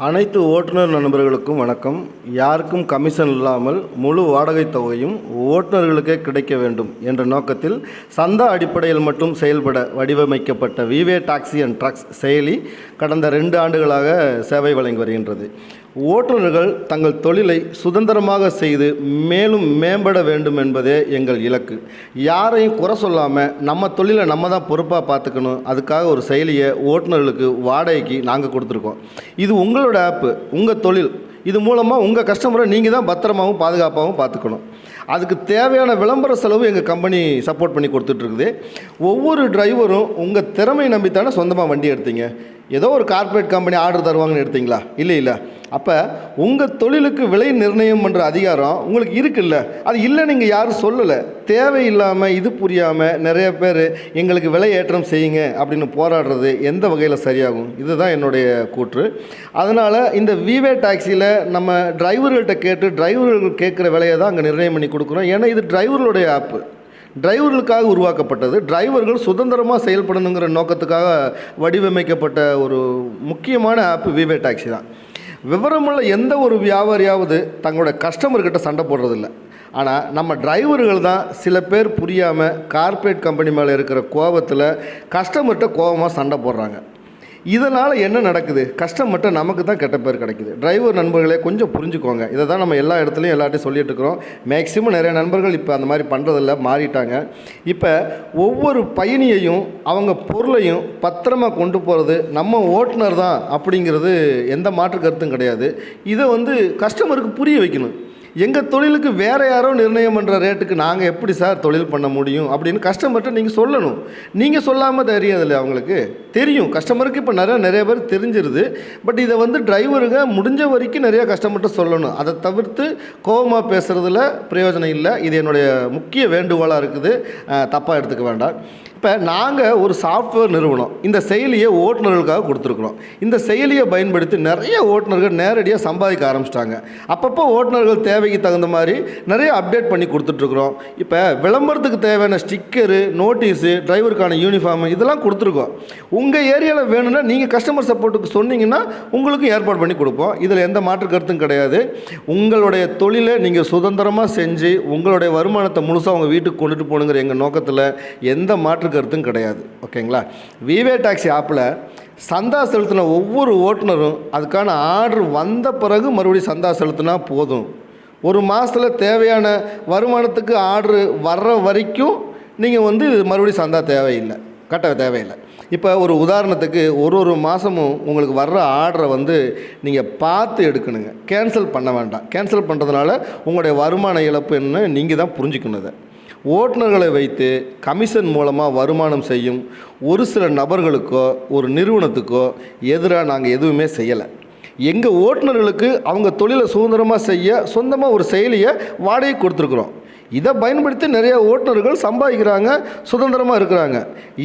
அனைத்து ஓட்டுநர் நண்பர்களுக்கும் வணக்கம். யாருக்கும் கமிஷன் இல்லாமல் முழு வாடகை தொகையும் ஓட்டுநர்களுக்கே கிடைக்க வேண்டும் என்ற நோக்கத்தில் சந்தா அடிப்படையில் மட்டும் செயல்பட வடிவமைக்கப்பட்ட விவே டாக்ஸி அண்ட் ட்ரக்ஸ் செயலி கடந்த ரெண்டு ஆண்டுகளாக சேவை வழங்கி வருகின்றது. ஓட்டுநர்கள் தங்கள் தொழிலை சுதந்திரமாக செய்து மேலும் மேம்பட வேண்டும் என்பதே எங்கள் இலக்கு. யாரையும் குறை சொல்லாமல் நம்ம தொழிலை நம்ம தான் பொறுப்பாக பார்த்துக்கணும். அதுக்காக ஒரு செயலியை ஓட்டுநர்களுக்கு வாடகைக்கு நாங்கள் கொடுத்துருக்கோம். இது உங்களோட ஆப்பு உங்கள் தொழில். இது மூலமாக உங்கள் கஸ்டமரை நீங்கள் தான் பத்திரமாவும் பாதுகாப்பாகவும் பார்த்துக்கணும். அதுக்கு தேவையான விளம்பர செலவு எங்கள் கம்பெனி சப்போர்ட் பண்ணி கொடுத்துட்ருக்குது ஒவ்வொரு டிரைவரும் உங்கள் திறமை நம்பித்தானே சொந்தமாக வண்டி எடுத்தீங்க. ஏதோ ஒரு கார்ப்பரேட் கம்பெனி ஆர்டர் தருவாங்கன்னு எடுத்தீங்களா? இல்லை இல்லை. அப்போ உங்கள் தொழிலுக்கு விலை நிர்ணயம் பண்ணுற அதிகாரம் உங்களுக்கு இருக்குல்ல? அது இல்லை நீங்கள் யாரும் சொல்லலை. தேவையில்லாமல் இது புரியாமல் நிறைய பேர் எங்களுக்கு விலை ஏற்றம் செய்யுங்க அப்படின்னு போராடுறது எந்த வகையில் சரியாகும்? இதுதான் என்னுடைய கூற்று. அதனால் இந்த விவே டாக்ஸியில் நம்ம டிரைவர்கள்ட்ட கேட்டு டிரைவர்கள் கேட்குற விலையை தான் அங்கே நிர்ணயம் பண்ணி கொடுக்குறோம். ஏன்னா இது டிரைவர்களுடைய ஆப்பு டிரைவர்களுக்காக உருவாக்கப்பட்டது. டிரைவர்கள் சுதந்திரமாக செயல்படணுங்கிற நோக்கத்துக்காக வடிவமைக்கப்பட்ட ஒரு முக்கியமான ஆப்பு விவே டாக்ஸி தான். விவரமுள்ள எந்த ஒரு வியாபாரியாவது தங்களோட கஸ்டமர்கிட்ட சண்டை போடுறதில்ல. ஆனால் நம்ம டிரைவர்கள் தான் சில பேர் புரியாமல் கார்ப்பரேட் கம்பெனி மேலே இருக்கிற கோபத்தில் கஸ்டமர்கிட்ட கோபமாக சண்டை போடுறாங்க. இதனால் என்ன நடக்குது? கஷ்டம் மட்டும் நமக்கு தான் கெட்ட பேர் கிடைக்குது. டிரைவர் நண்பர்களே கொஞ்சம் புரிஞ்சுக்கோங்க. இதை தான் நம்ம எல்லா இடத்துலையும் எல்லாத்தையும் சொல்லிட்டு இருக்கிறோம் மேக்ஸிமம் நிறைய நண்பர்கள் இப்போ அந்த மாதிரி பண்ணுறதில்ல மாறிட்டாங்க. இப்போ ஒவ்வொரு பயணியையும் அவங்க பொருளையும் பத்திரமா கொண்டு போகிறது நம்ம ஓட்டுநர் தான் அப்படிங்கிறது எந்த மாற்று கருத்தும் கிடையாது. இதை வந்து கஸ்டமருக்கு புரிய வைக்கணும். எங்கள் தொழிலுக்கு வேறு யாரோ நிர்ணயம் பண்ணுற ரேட்டுக்கு நாங்கள் எப்படி சார் தொழில் பண்ண முடியும் அப்படின்னு கஸ்டமர்கிட்ட நீங்கள் சொல்லணும். நீங்கள் சொல்லாமல் தெரியாதுல்ல அவங்களுக்கு. தெரியும். கஸ்டமருக்கு இப்போ நிறைய நிறைய பேர் தெரிஞ்சிருது. பட் இதை வந்து டிரைவருங்க முடிஞ்ச வரைக்கும் நிறைய கஸ்டமர்கிட்ட சொல்லணும். அதை தவிர்த்து கோபமாக பேசுகிறதுல பிரயோஜனம் இல்லை. இது என்னுடைய முக்கிய வேண்டுகோளாக இருக்குது. தப்பாக எடுத்துக்க வேண்டாம். இப்போ நாங்கள் ஒரு சாஃப்ட்வேர் நிறுவனம். இந்த செயலியை ஓட்டுநர்களுக்காக கொடுத்துருக்குறோம். இந்த செயலியை பயன்படுத்தி நிறைய ஓட்டுநர்கள் நேரடியாக சம்பாதிக்க ஆரம்பிச்சிட்டாங்க. அப்பப்போ ஓட்டுநர்கள் தேவைக்கு தகுந்த மாதிரி நிறைய அப்டேட் பண்ணி கொடுத்துட்ருக்குறோம். இப்போ விளம்பரத்துக்கு தேவையான ஸ்டிக்கரு நோட்டீஸு டிரைவருக்கான யூனிஃபார்ம் இதெல்லாம் கொடுத்துருக்கோம். உங்கள் ஏரியாவில் வேணும்னா நீங்கள் கஸ்டமர் சப்போர்ட்டுக்கு சொன்னீங்கன்னா உங்களுக்கும் ஏற்பாடு பண்ணி கொடுப்போம். இதில் எந்த மாற்று கருத்தும் கிடையாது. உங்களுடைய தொழிலை நீங்கள் சுதந்திரமாக செஞ்சு உங்களுடைய வருமானத்தை முழுசாக உங்கள் வீட்டுக்கு கொண்டுட்டு போகணுங்கிற எங்கள் நோக்கத்தில் எந்த மாற்று கருத்தும் கிடையாது ஓகேங்களா? விவே டாக்ஸி ஆப்பில் சந்தா செலுத்தின ஒவ்வொரு ஓட்டுநரும் அதுக்கான ஆர்டர் வந்த பிறகு மறுபடியும் சந்தா செலுத்தினா போதும். ஒரு மாதத்தில் தேவையான வருமானத்துக்கு ஆர்டர் வர்ற வரைக்கும் நீங்கள் வந்து மறுபடியும் சந்தா தேவையில்லை கட்ட தேவையில்லை. இப்போ ஒரு உதாரணத்துக்கு ஒரு ஒரு மாதமும் உங்களுக்கு வர்ற ஆர்டரை வந்து நீங்கள் பார்த்து எடுக்கணுங்க. கேன்சல் பண்ண வேண்டாம். கேன்சல் பண்ணுறதுனால உங்களுடைய வருமான இழப்பு என்ன நீங்கள் தான் புரிஞ்சுக்கணும் ஓட்டுநர்களை வைத்து கமிஷன் மூலமாக வருமானம் செய்யும் ஒரு சில நபர்களுக்கோ ஒரு நிறுவனத்துக்கோ எதிராக நாங்கள் எதுவுமே செய்யலை. எங்கள் ஓட்டுநர்களுக்கு அவங்க தொழிலை சுதந்திரமாக செய்ய சொந்தமாக ஒரு செயலியை வாடகை கொடுத்துருக்குறோம். இதை பயன்படுத்தி நிறைய ஓட்டுநர்கள் சம்பாதிக்கிறாங்க சுதந்திரமாக இருக்கிறாங்க.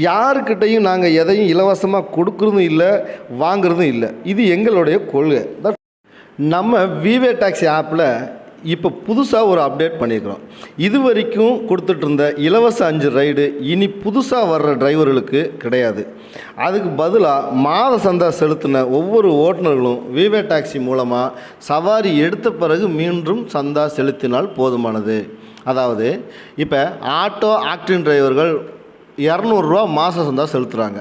யாருக்கிட்டையும் நாங்கள் எதையும் இலவசமாக கொடுக்குறதும் இல்லை வாங்குறதும் இல்லை. இது எங்களுடைய கொள்கை. நம்ம விவே டாக்ஸி ஆப்பில் இப்போ புதுசாக ஒரு அப்டேட் பண்ணியிருக்கிறோம் இது வரைக்கும் கொடுத்துட்ருந்த இலவச அஞ்சு ரைடு இனி புதுசாக வர்ற டிரைவர்களுக்கு கிடையாது. அதுக்கு பதிலாக மாத சந்தா செலுத்தின ஒவ்வொரு ஓட்டுநர்களும் விவே டாக்ஸி மூலமாக சவாரி எடுத்த பிறகு மீண்டும் சந்தா செலுத்தினால் போதுமானது. அதாவது இப்போ ஆட்டோ ஆக்டின் டிரைவர்கள் இரநூறுவா மாத சந்தா செலுத்துகிறாங்க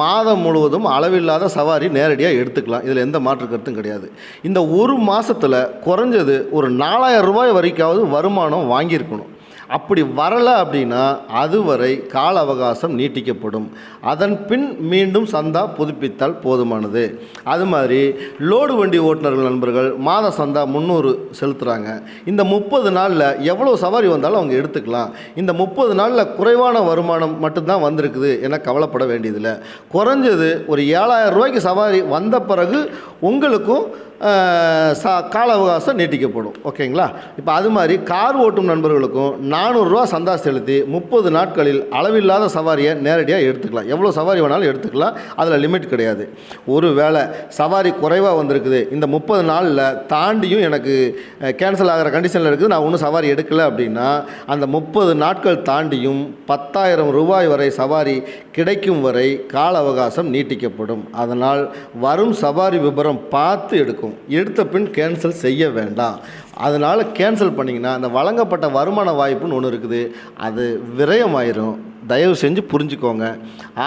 மாதம் முழுவதும் அளவில்லாத சவாரி நேரடியாக எடுத்துக்கலாம். இதில் எந்த மாற்று கருத்தும் கிடையாது. இந்த ஒரு மாதத்தில் குறைஞ்சது ஒரு நாலாயிரம் ரூபாய் வரைக்காவது வருமானம் வாங்கியிருக்கணும். அப்படி வரலை அப்படின்னா அதுவரை கால அவகாசம் நீட்டிக்கப்படும். அதன் பின் மீண்டும் சந்தா புதுப்பித்தால் போதுமானது. அது மாதிரி லோடு வண்டி ஓட்டுநர்கள் நண்பர்கள் மாத சந்தா முந்நூறு செலுத்துகிறாங்க இந்த முப்பது நாளில் எவ்வளோ சவாரி வந்தாலும் அவங்க எடுத்துக்கலாம். இந்த முப்பது நாளில் குறைவான வருமானம் மட்டும்தான் வந்திருக்குது என கவலைப்பட வேண்டியதில்லை. குறைஞ்சது ஒரு ஏழாயிரம் ரூபாய்க்கு சவாரி வந்த பிறகு உங்களுக்கும் சா கால அவகாசம் நீட்டிக்கப்படும். ஓகேங்களா? இப்போ அது மாதிரி கார் ஓட்டும் நண்பர்களுக்கும் நானூறுரூவா சந்தா செலுத்தி முப்பது நாட்களில் அளவில்லாத சவாரியை நேரடியாக எடுத்துக்கலாம். எவ்வளோ சவாரி வேணாலும் எடுத்துக்கலாம். அதில் லிமிட் கிடையாது. ஒரு வேளை சவாரி குறைவாக வந்திருக்குது. இந்த முப்பது நாளில் தாண்டியும் எனக்கு கேன்சல் ஆகிற கண்டிஷனில் இருக்குது. நான் ஒன்றும் சவாரி எடுக்கலை அப்படின்னா அந்த முப்பது நாட்கள் தாண்டியும் பத்தாயிரம் ரூபாய் வரை சவாரி கிடைக்கும் வரை கால அவகாசம் நீட்டிக்கப்படும். அதனால் வரும் சவாரி விபரம் பார்த்து எடுக்கும் எடுத்த பின் கேன்சல் செய்ய வேண்டாம். அதனால் கேன்சல் பண்ணிங்கன்னா அந்த வழங்கப்பட்ட வருமான வாய்ப்புன்னு ஒன்று இருக்குது. அது விரயமாயிரும். தயவு செஞ்சு புரிஞ்சுக்கோங்க.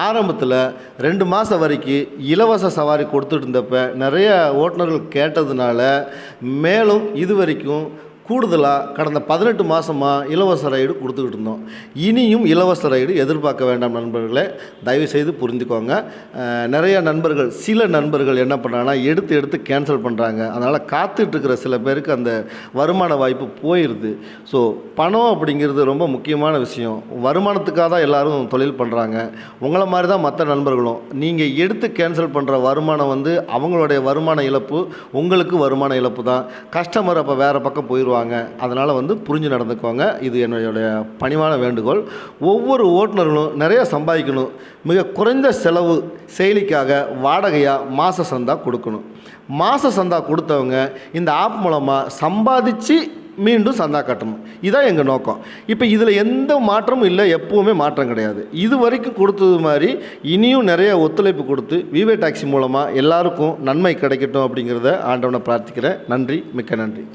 ஆரம்பத்தில் ரெண்டு மாதம் வரைக்கும் இலவச சவாரி கொடுத்துட்டு இருந்தப்போ நிறைய ஓட்டுநர்கள் கேட்டதுனால மேலும் இது வரைக்கும் கூடுதலாக கடந்த பதினெட்டு மாதமாக இலவச ரைடு கொடுத்துக்கிட்டு இருந்தோம். இனியும் இலவச ரைடு எதிர்பார்க்க வேண்டாம் நண்பர்களே. தயவு செய்து புரிஞ்சுக்கோங்க நிறைய நண்பர்கள் சில நண்பர்கள் என்ன பண்ணுறாங்கன்னா எடுத்து எடுத்து கேன்சல் பண்ணுறாங்க அதனால் காத்துட்ருக்கிற சில பேருக்கு அந்த வருமான வாய்ப்பு போயிடுது ஸோ பணம் அப்படிங்கிறது ரொம்ப முக்கியமான விஷயம். வருமானத்துக்காக தான் எல்லோரும் தொழில் பண்ணுறாங்க உங்களை மாதிரி தான் மற்ற நண்பர்களும். நீங்கள் எடுத்து கேன்சல் பண்ணுற வருமானம் வந்து அவங்களுடைய வருமான இழப்பு உங்களுக்கு வருமான இழப்பு தான். கஸ்டமர் அப்போ வேறு பக்கம் போயிடுவாங்க அதனால் வந்து புரிஞ்சு நடந்துக்கோங்க இது என்னுடைய பணிவான வேண்டுகோள். ஒவ்வொரு ஓட்டுநர்களும் நிறைய சம்பாதிக்கணும். மிக குறைந்த செலவு செயலிக்காக வாடகையாக மாத சந்தா கொடுக்கணும். மாத சந்தா கொடுத்தவங்க இந்த ஆப் மூலமாக சம்பாதிச்சு மீண்டும் சந்தா கட்டணும். இதான் எங்கள் நோக்கம். இப்போ இதில் எந்த மாற்றமும் இல்லை எப்பவுமே மாற்றம் கிடையாது. இது வரைக்கும் கொடுத்தது மாதிரி இனியும் நிறைய ஒத்துழைப்பு கொடுத்து விவே டாக்ஸி மூலமாக எல்லாருக்கும் நன்மை கிடைக்கட்டும் அப்படிங்கிறத ஆண்டவனை பிரார்த்திக்கிறேன். நன்றி மிக்க நன்றி.